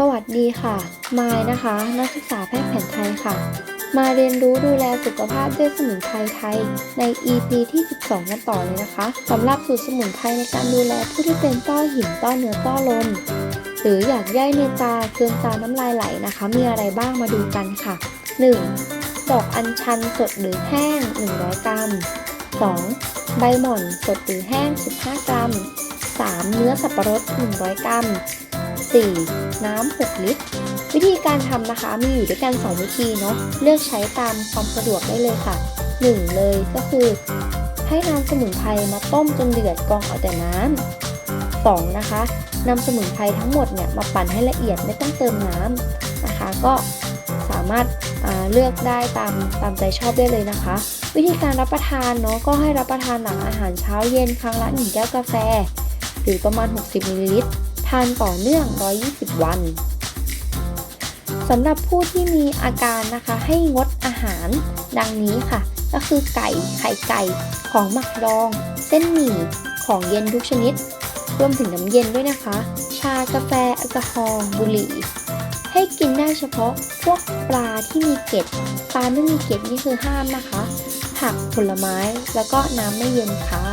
สวัสดีค่ะ มายนะคะ นักศึกษาแพทย์แผนไทยค่ะ มาเรียนรู้ดูแลสุขภาพด้วยสมุนไพรไทย ใน EP ที่ 12 กันต่อเลยนะคะสำหรับสูตรสมุนไพรในการดูแลผู้ที่เป็นต้อหินต้อเนื้อต้อลมหรืออยากย่อยในตาเคืองตาน้ำลายไหลนะคะ มีอะไรบ้างมาดูกันค่ะ 1. ดอกอัญชันสดหรือแห้ง 100 กรัม 2. ใบหม่อนสดหรือแห้ง 15 กรัม 3. เนื้อสับปะรด 100 กรัม 4. น้ำ 6 ลิตร วิธีการทำนะคะมีอยู่ด้วยกัน 2 วิธีเนาะเลือกใช้ตามความสะดวกได้เลยค่ะ 1. เลยก็คือ ให้นำสมุนไพรมาต้มจนเดือดกรองเอาแต่น้ำ 2. นะคะนำสมุนไพรทั้งหมดเนี่ยมาปั่นให้ละเอียดไม่ต้องเติมน้ำนะคะก็สามารถาเลือกได้ตามตามใจชอบได้เลยนะคะ วิธีการรับประทานเนาะก็ให้รับประทานหลังอาหารเช้าเย็นครั้งละ1แก้วกาแฟ หรือประมาณ 60มิลลิลิตร ทานต่อเนื่อง 120 วันสำหรับผู้ที่มีอาการนะคะให้งดอาหารดังนี้ค่ะ ก็คือไก่ไข่ไก่ของหมักดอง เส้นหมี่ของเย็นทุกชนิด รวมถึงน้ำเย็นด้วยนะคะ ชากาแฟแอลกอฮอล์บุหรี่ ให้กินได้เฉพาะพวกปลาที่มีเกล็ดปลาไม่มีเกล็ดนี่คือห้ามนะคะ ผักผลไม้แล้วก็น้ำไม่เย็นค่ะ